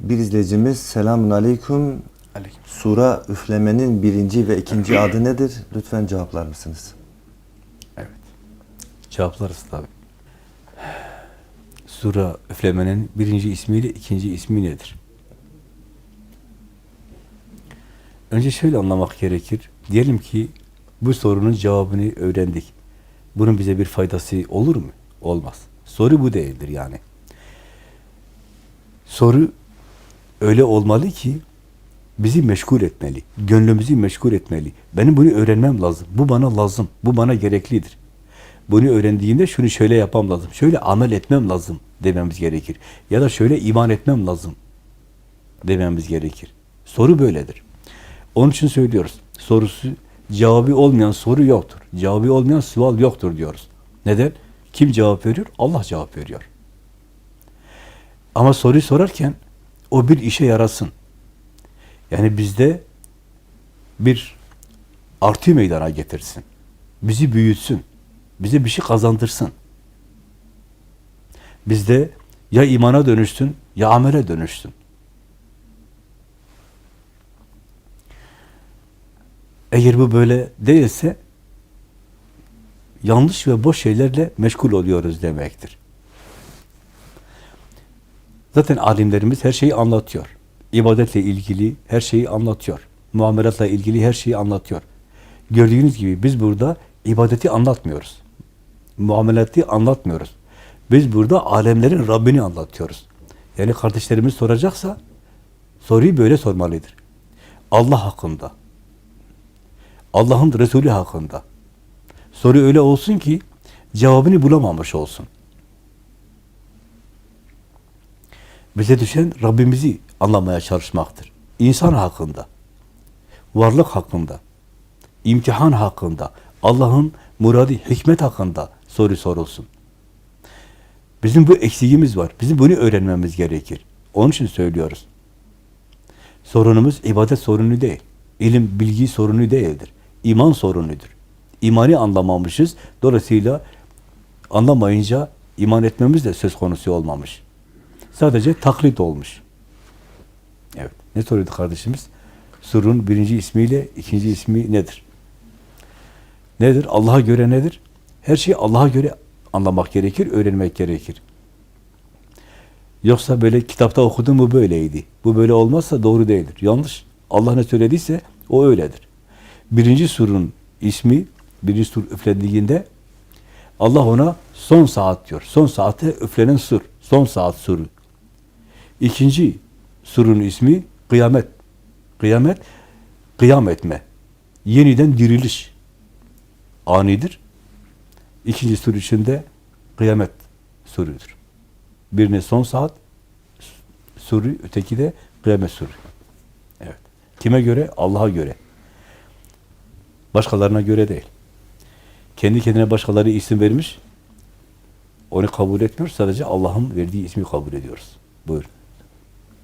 Bir izleyicimiz selamun aleyküm. Aleyküm. Sura üflemenin birinci ve ikinci adı nedir? Lütfen cevaplar mısınız? Evet. Cevaplarız tabi. Sura üflemenin birinci ismiyle ikinci ismi nedir? Önce şöyle anlamak gerekir. Diyelim ki bu sorunun cevabını öğrendik. Bunun bize bir faydası olur mu? Olmaz. Soru bu değildir yani. Soru öyle olmalı ki bizi meşgul etmeli, gönlümüzü meşgul etmeli. Benim bunu öğrenmem lazım, bu bana lazım, bu bana gereklidir. Bunu öğrendiğimde şunu şöyle yapmam lazım, şöyle amel etmem lazım dememiz gerekir. Ya da şöyle iman etmem lazım dememiz gerekir. Soru böyledir. Onun için söylüyoruz. Sorusu, cevabı olmayan soru yoktur. Cevabı olmayan sual yoktur diyoruz. Neden? Kim cevap veriyor? Allah cevap veriyor. Ama soruyu sorarken o bir işe yarasın. Yani bizde bir artı meydana getirsin. Bizi büyütsün. Bize bir şey kazandırsın. Bizde ya imana dönüşsün ya amele dönüşsün. Eğer bu böyle değilse yanlış ve boş şeylerle meşgul oluyoruz demektir. Zaten alimlerimiz her şeyi anlatıyor. İbadetle ilgili her şeyi anlatıyor. Muamelatla ilgili her şeyi anlatıyor. Gördüğünüz gibi biz burada ibadeti anlatmıyoruz. Muamelati anlatmıyoruz. Biz burada alemlerin Rabbini anlatıyoruz. Yani kardeşlerimiz soracaksa soruyu böyle sormalıdır. Allah hakkında. Allah'ın Resulü hakkında. Soru öyle olsun ki cevabını bulamamış olsun. Bize düşen Rabbimizi anlamaya çalışmaktır. İnsan hakkında, varlık hakkında, imtihan hakkında, Allah'ın muradı, hikmet hakkında soru sorulsun. Bizim bu eksiğimiz var. Bizim bunu öğrenmemiz gerekir. Onun için söylüyoruz. Sorunumuz ibadet sorunu değil. İlim, bilgi sorunu değildir. İman sorunudur. İmanı anlamamışız. Dolayısıyla anlamayınca iman etmemiz de söz konusu olmamış. Sadece taklit olmuş. Evet. Ne soruyordu kardeşimiz? Surun birinci ismiyle ikinci ismi nedir? Nedir? Allah'a göre nedir? Her şeyi Allah'a göre anlamak gerekir, öğrenmek gerekir. Yoksa böyle kitapta okudum mu böyleydi. Bu böyle olmazsa doğru değildir. Yanlış. Allah ne söylediyse o öyledir. Birinci surun ismi, birinci sur üflendiğinde Allah ona son saat diyor. Son saate üflenen sur. Son saat suru. İkinci surun ismi kıyamet. Kıyamet, kıyam etme. Yeniden diriliş. Anidir. İkinci sur içinde kıyamet surudur. Birine son saat suru, öteki de kıyamet suru. Evet. Kime göre? Allah'a göre. Başkalarına göre değil. Kendi kendine başkaları isim vermiş, onu kabul etmiyoruz. Sadece Allah'ın verdiği ismi kabul ediyoruz. Buyurun.